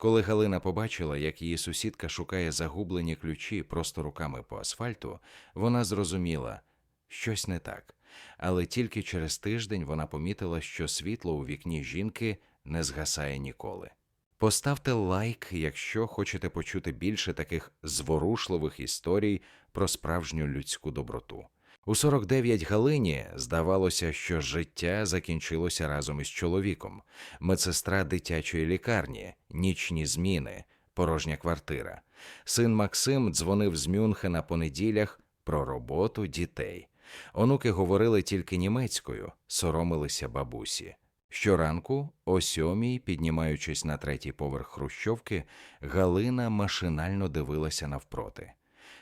Коли Галина побачила, як її сусідка шукає загублені ключі просто руками по асфальту, вона зрозуміла щось не так. Але тільки через тиждень вона помітила, що світло у вікні жінки не згасає ніколи. Поставте лайк, якщо хочете почути більше таких зворушливих історій про справжню людську доброту. У 49 Галині здавалося, що життя закінчилося разом із чоловіком, медсестра дитячої лікарні, нічні зміни, порожня квартира. Син Максим дзвонив з Мюнхена по неділях про роботу дітей. Онуки говорили тільки німецькою, соромилися бабусі. Щоранку, о сьомій, піднімаючись на третій поверх хрущовки, Галина машинально дивилася навпроти.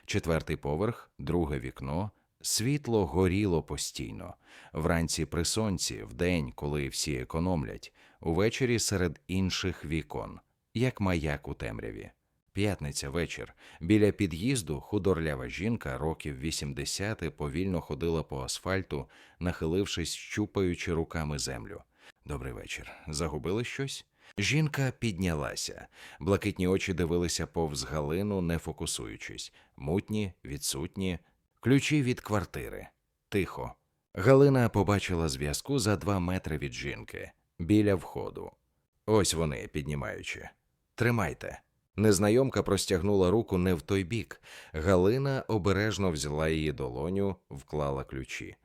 Четвертий поверх, друге вікно, світло горіло постійно. Вранці при сонці, вдень, коли всі економлять, увечері серед інших вікон, як маяк у темряві. П'ятниця вечір. Біля під'їзду худорлява жінка років 80 повільно ходила по асфальту, нахилившись, щупаючи руками землю. Добрий вечір. Загубили щось? Жінка піднялася. Блакитні очі дивилися повз Галину, не фокусуючись. Мутні, відсутні. Ключі від квартири. Тихо. Галина побачила зв'язку за два метри від жінки. Біля входу. Ось вони, піднімаючи. Тримайте. Незнайомка простягнула руку не в той бік. Галина обережно взяла її долоню, вклала ключі.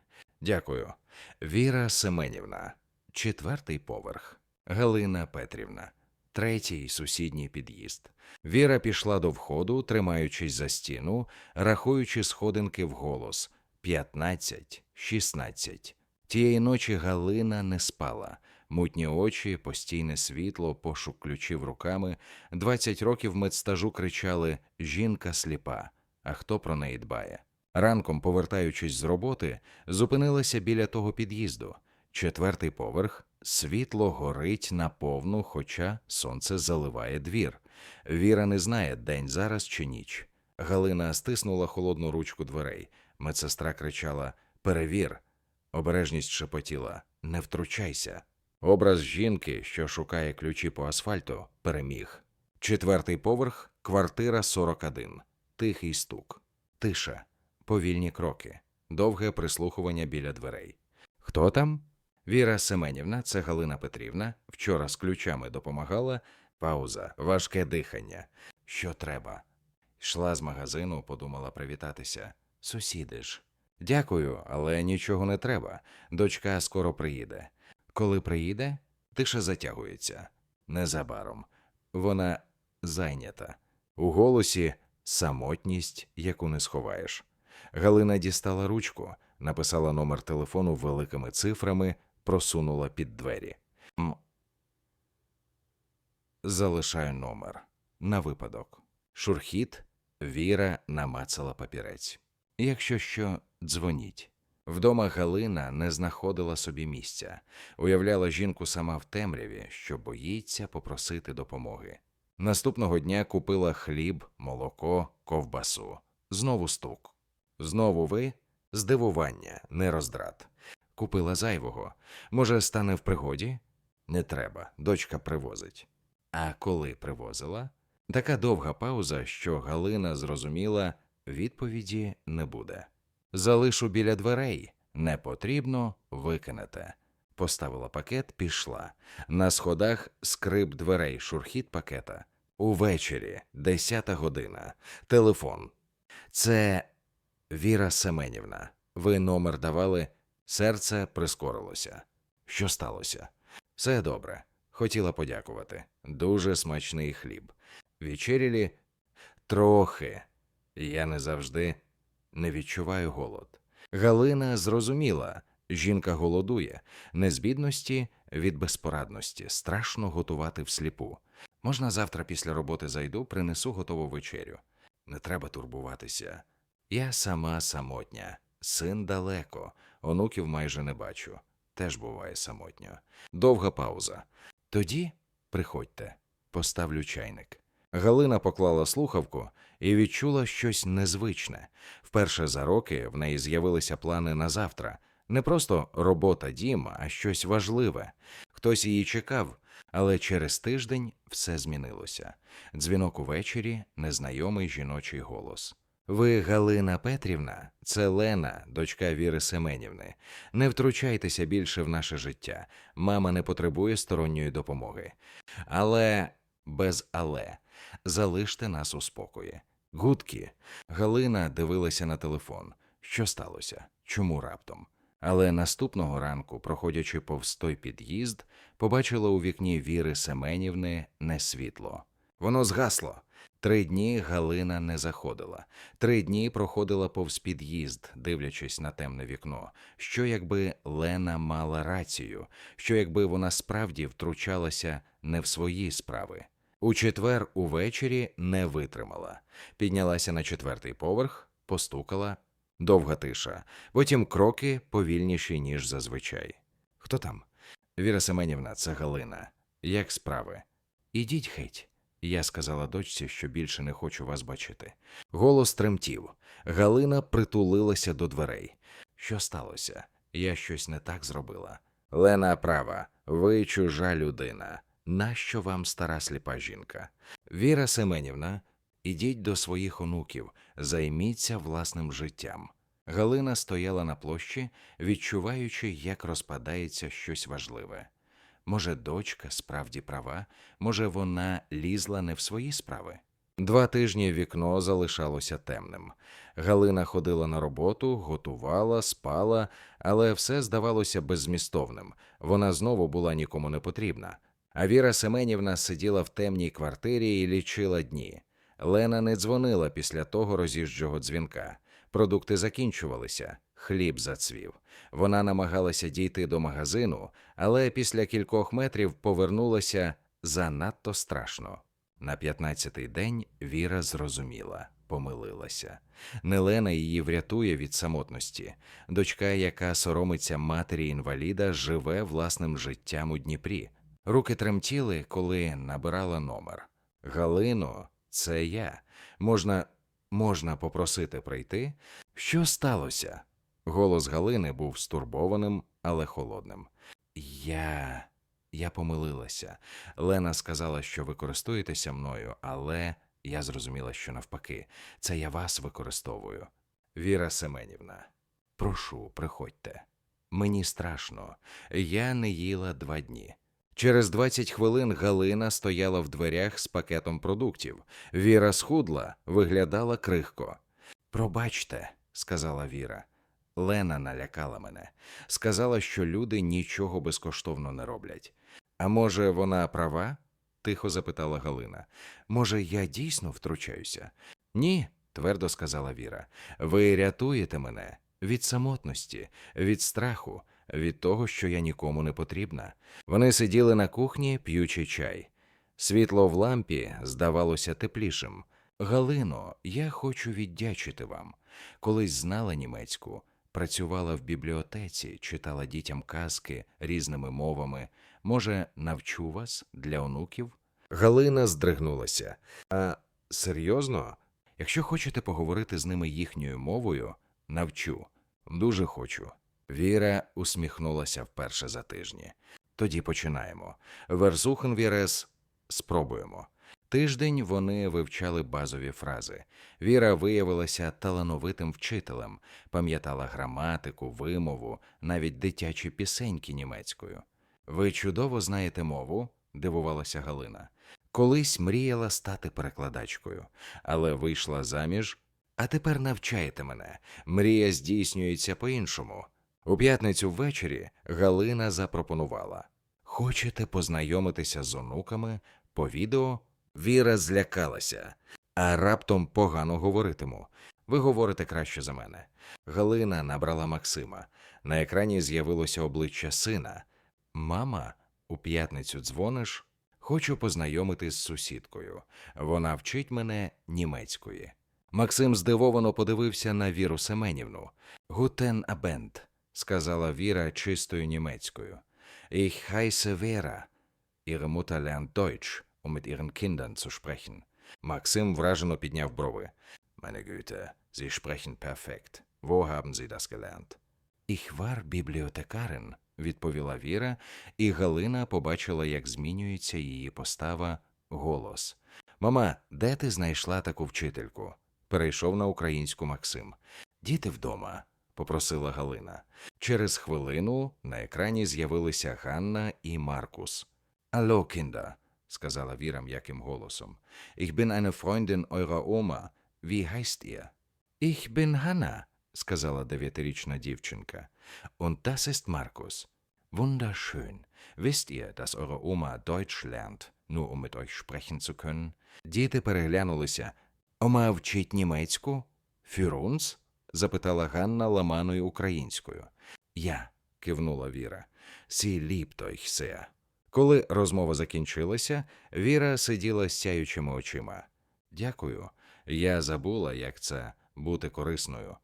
Дякую. Віра Семенівна. Четвертий поверх. Галина Петрівна. Третій сусідній під'їзд. Віра пішла до входу, тримаючись за стіну, рахуючи сходинки вголос. П'ятнадцять, шістнадцять. Тієї ночі Галина не спала. Мутні очі, постійне світло, пошук ключів руками. Двадцять років медстажу кричали Жінка сліпа. А хто про неї дбає? Ранком, повертаючись з роботи, зупинилася біля того під'їзду. Четвертий поверх, світло горить наповну, хоча сонце заливає двір. Віра не знає, день зараз чи ніч. Галина стиснула холодну ручку дверей. Медсестра кричала Перевір. Обережність шепотіла Не втручайся. Образ жінки, що шукає ключі по асфальту, переміг. Четвертий поверх, квартира 41. Тихий стук. Тиша. Повільні кроки. Довге прислухування біля дверей. Хто там? Віра Семенівна, це Галина Петрівна. Вчора з ключами допомагала. Пауза, важке дихання. Що треба? Йшла з магазину, подумала привітатися. Сусіди ж. Дякую, але нічого не треба. Дочка скоро приїде. Коли приїде, тиша затягується. Незабаром. Вона зайнята. У голосі самотність, яку не сховаєш. Галина дістала ручку, написала номер телефону великими цифрами, просунула під двері. Залишаю номер. На випадок. Шурхіт, Віра намацала папірець. Якщо що, дзвоніть. Вдома Галина не знаходила собі місця, уявляла жінку сама в темряві, що боїться попросити допомоги. Наступного дня купила хліб, молоко, ковбасу. Знову стук. Знову ви здивування, не роздрат. Купила зайвого. Може, стане в пригоді? Не треба, дочка привозить. А коли привозила? Така довга пауза, що Галина зрозуміла, відповіді не буде. Залишу біля дверей. Не потрібно, викинете. Поставила пакет, пішла. На сходах скрип дверей, шурхіт пакета. Увечері, десята година. Телефон. Це Віра Семенівна. Ви номер давали, серце прискорилося. Що сталося? Все добре. Хотіла подякувати. Дуже смачний хліб. Вечерялі трохи. Я не завжди не відчуваю голод. Галина зрозуміла, жінка голодує, не з бідності, від безпорадності, страшно готувати всліпу. Можна завтра після роботи зайду, принесу готову вечерю. Не треба турбуватися. Я сама самотня, син далеко, онуків майже не бачу. Теж буває самотньо. Довга пауза. Тоді приходьте, поставлю чайник. Галина поклала слухавку і відчула щось незвичне. Вперше за роки в неї з'явилися плани на завтра. Не просто робота дім, а щось важливе. Хтось її чекав, але через тиждень все змінилося. Дзвінок увечері, незнайомий жіночий голос. Ви Галина Петрівна, це Лена, дочка Віри Семенівни. Не втручайтеся більше в наше життя. Мама не потребує сторонньої допомоги. Але без але залиште нас у спокої. Гудки. Галина дивилася на телефон. Що сталося? Чому раптом? Але наступного ранку, проходячи повз той під'їзд, побачила у вікні Віри Семенівни не світло. Воно згасло. Три дні Галина не заходила. Три дні проходила повз під'їзд, дивлячись на темне вікно. Що якби Лена мала рацію, що якби вона справді втручалася не в свої справи. У четвер увечері не витримала. Піднялася на четвертий поверх, постукала. Довга тиша, потім кроки повільніші, ніж зазвичай. Хто там? Віра Семенівна, це Галина. Як справи? Ідіть геть. Я сказала дочці, що більше не хочу вас бачити. Голос тремтів. Галина притулилася до дверей. Що сталося? Я щось не так зробила. Лена права, ви чужа людина. Нащо вам стара сліпа жінка? Віра Семенівна, ідіть до своїх онуків, займіться власним життям. Галина стояла на площі, відчуваючи, як розпадається щось важливе. Може, дочка справді права, може, вона лізла не в свої справи. Два тижні вікно залишалося темним. Галина ходила на роботу, готувала, спала, але все здавалося беззмістовним. Вона знову була нікому не потрібна. А Віра Семенівна сиділа в темній квартирі і лічила дні. Лена не дзвонила після того роз'їжджого дзвінка. Продукти закінчувалися, хліб зацвів. Вона намагалася дійти до магазину, але після кількох метрів повернулася занадто страшно. На п'ятнадцятий день Віра зрозуміла, помилилася. Не Лена її врятує від самотності. Дочка, яка соромиться матері інваліда, живе власним життям у Дніпрі. Руки тремтіли, коли набирала номер. Галино, це я. Можна, можна попросити прийти? Що сталося? Голос Галини був стурбованим, але холодним. Я. Я помилилася. Лена сказала, що ви користуєтеся мною, але я зрозуміла, що навпаки, це я вас використовую. Віра Семенівна, прошу, приходьте. Мені страшно. Я не їла два дні. Через 20 хвилин Галина стояла в дверях з пакетом продуктів. Віра схудла, виглядала крихко. Пробачте, сказала Віра. Лена налякала мене. Сказала, що люди нічого безкоштовно не роблять. А може, вона права? тихо запитала Галина. Може, я дійсно втручаюся? Ні, твердо сказала Віра. Ви рятуєте мене від самотності, від страху, від того, що я нікому не потрібна. Вони сиділи на кухні, п'ючи чай. Світло в лампі здавалося теплішим. Галино, я хочу віддячити вам. Колись знала німецьку, працювала в бібліотеці, читала дітям казки різними мовами. Може, навчу вас для онуків? Галина здригнулася. А серйозно? Якщо хочете поговорити з ними їхньою мовою, навчу. Дуже хочу. Віра усміхнулася вперше за тижні. Тоді починаємо. Версухен Вірес спробуємо. Тиждень вони вивчали базові фрази. Віра виявилася талановитим вчителем, пам'ятала граматику, вимову, навіть дитячі пісеньки німецькою. Ви чудово знаєте мову? дивувалася Галина. Колись мріяла стати перекладачкою, але вийшла заміж. А тепер навчаєте мене. Мрія здійснюється по-іншому. У п'ятницю ввечері Галина запропонувала Хочете познайомитися з онуками по відео? Віра злякалася, а раптом погано говоритиму. Ви говорите краще за мене. Галина набрала Максима. На екрані з'явилося обличчя сина. Мама, у п'ятницю дзвониш? Хочу познайомитись з сусідкою. Вона вчить мене німецької. Максим здивовано подивився на Віру Семенівну. Гутен абент, сказала Віра чистою німецькою. Ich heiße Vera. Ihre Mutter lernt Deutsch, um mit ihren Kindern zu sprechen. Максим вражено підняв брови. Meine Güte, Sie sprechen perfekt. Wo haben Sie das gelernt? Ich war Bibliothekarin, відповіла Віра, і Галина побачила, як змінюється її постава голос. Мама, де ти знайшла таку вчительку? Перейшов на українську Максим. Діти вдома, попросила Галина. Через хвилину на екрані з'явилися Ганна і Маркус. Алло, Кінда, сказала Віра м'яким голосом. Ich bin eine Freundin eurer Oma. Wie heißt ihr? Ich bin Hanna, сказала дев'ятирічна дівчинка. Und das ist Markus. Wunderschön. Wisst ihr, dass eure Oma Deutsch lernt, nur um mit euch sprechen zu können? Діти переглянулися. Ома вчить німецьку? Für uns? запитала Ганна ламаною українською. Я, кивнула Віра. Sie liebt euch sehr. Коли розмова закінчилася, Віра сиділа сяючими очима. Дякую. Я забула, як це бути корисною.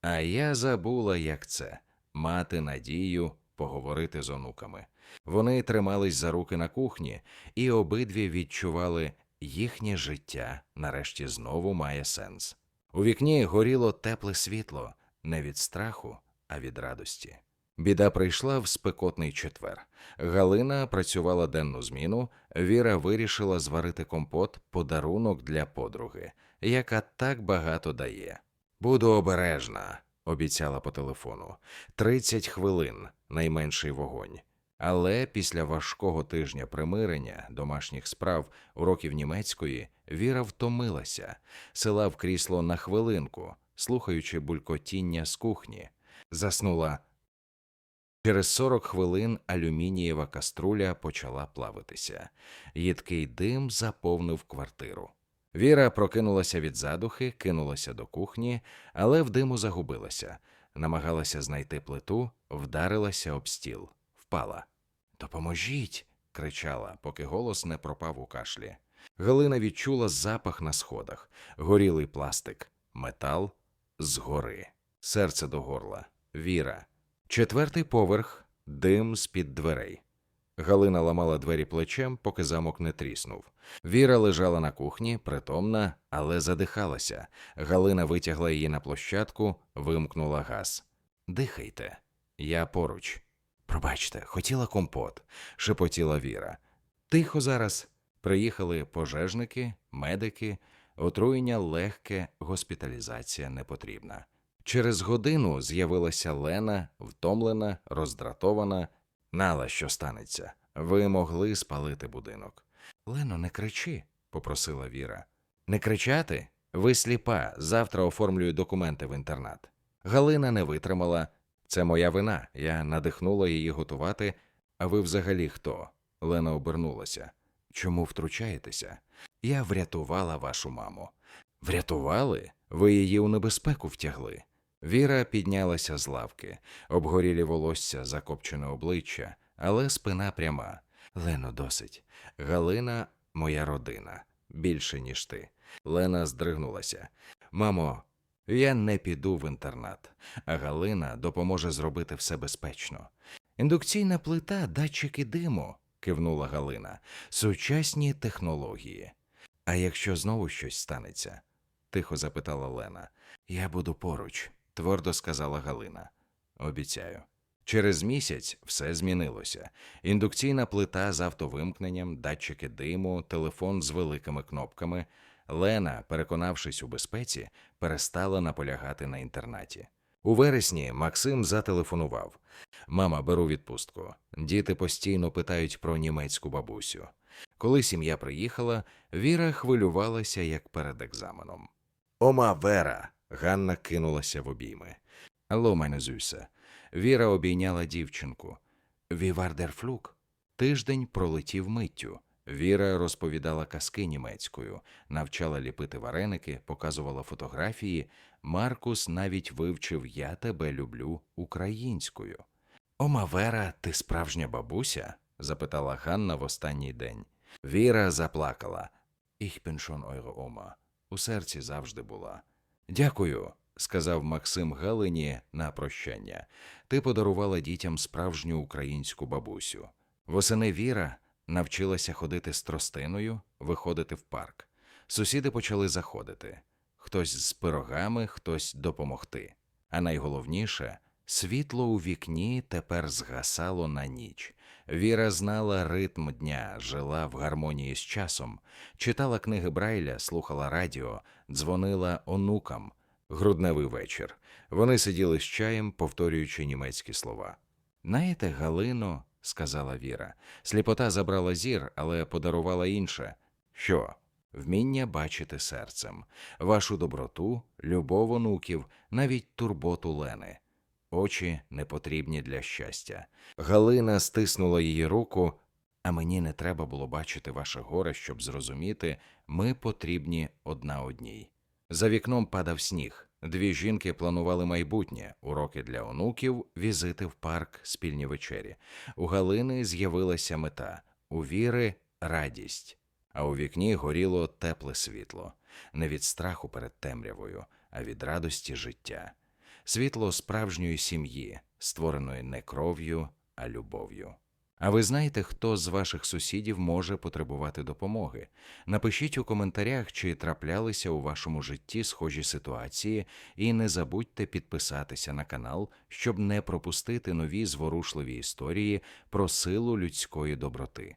А я забула, як це мати надію поговорити з онуками. Вони тримались за руки на кухні, і обидві відчували, їхнє життя нарешті знову має сенс. У вікні горіло тепле світло не від страху, а від радості. Біда прийшла в спекотний четвер. Галина працювала денну зміну. Віра вирішила зварити компот подарунок для подруги, яка так багато дає. Буду обережна, обіцяла по телефону. Тридцять хвилин найменший вогонь. Але після важкого тижня примирення, домашніх справ, уроків німецької, Віра втомилася, села в крісло на хвилинку, слухаючи булькотіння з кухні. Заснула. Через 40 хвилин алюмінієва каструля почала плавитися. Їдкий дим заповнив квартиру. Віра прокинулася від задухи, кинулася до кухні, але в диму загубилася. Намагалася знайти плиту, вдарилася об стіл, впала. Допоможіть. кричала, поки голос не пропав у кашлі. Галина відчула запах на сходах, горілий пластик, метал згори, серце до горла, віра. Четвертий поверх, дим з-під дверей. Галина ламала двері плечем, поки замок не тріснув. Віра лежала на кухні, притомна, але задихалася. Галина витягла її на площадку, вимкнула газ. Дихайте, я поруч. Пробачте, хотіла компот, шепотіла Віра. Тихо зараз. Приїхали пожежники, медики, отруєння легке, госпіталізація не потрібна. Через годину з'явилася Лена, втомлена, роздратована. Нала, що станеться. Ви могли спалити будинок. Лено, не кричи, попросила Віра. Не кричати? Ви сліпа. Завтра оформлюю документи в інтернат. Галина не витримала. Це моя вина. Я надихнула її готувати. А ви взагалі хто? Лена обернулася. Чому втручаєтеся? Я врятувала вашу маму. Врятували? Ви її у небезпеку втягли. Віра піднялася з лавки, обгорілі волосся, закопчене обличчя, але спина пряма. Лено, досить. Галина моя родина, більше, ніж ти. Лена здригнулася. Мамо, я не піду в інтернат, а Галина допоможе зробити все безпечно. Індукційна плита, датчики диму, кивнула Галина. Сучасні технології. А якщо знову щось станеться? тихо запитала Лена. Я буду поруч, твердо сказала Галина. Обіцяю. Через місяць все змінилося. Індукційна плита з автовимкненням, датчики диму, телефон з великими кнопками. Лена, переконавшись у безпеці, перестала наполягати на інтернаті. У вересні Максим зателефонував. Мама, беру відпустку. Діти постійно питають про німецьку бабусю. Коли сім'я приїхала, Віра хвилювалася як перед екзаменом. Ома Вера. Ганна кинулася в обійми. Алло, мене Зюсе. Віра обійняла дівчинку. Вівардер флюк. Тиждень пролетів миттю. Віра розповідала казки німецькою, навчала ліпити вареники, показувала фотографії. Маркус навіть вивчив Я тебе люблю українською. Ома Вера, ти справжня бабуся? запитала Ганна в останній день. Віра заплакала. Ich bin schon Oma. У серці завжди була. Дякую, сказав Максим Галині на прощання. Ти подарувала дітям справжню українську бабусю. Восени Віра навчилася ходити з тростиною, виходити в парк. Сусіди почали заходити. Хтось з пирогами, хтось допомогти. А найголовніше Світло у вікні тепер згасало на ніч. Віра знала ритм дня, жила в гармонії з часом, читала книги Брайля, слухала радіо, дзвонила онукам. Грудневий вечір. Вони сиділи з чаєм, повторюючи німецькі слова. Знаєте, Галино, сказала Віра, сліпота забрала зір, але подарувала інше. Що? Вміння бачити серцем, вашу доброту, любов онуків, навіть турботу Лени. Очі не потрібні для щастя. Галина стиснула її руку, а мені не треба було бачити ваше горе, щоб зрозуміти, ми потрібні одна одній. За вікном падав сніг. Дві жінки планували майбутнє, уроки для онуків, візити в парк, спільні вечері. У Галини з'явилася мета, у Віри радість, а у вікні горіло тепле світло, не від страху перед темрявою, а від радості життя. Світло справжньої сім'ї, створеної не кров'ю, а любов'ю. А ви знаєте, хто з ваших сусідів може потребувати допомоги? Напишіть у коментарях, чи траплялися у вашому житті схожі ситуації, і не забудьте підписатися на канал, щоб не пропустити нові зворушливі історії про силу людської доброти.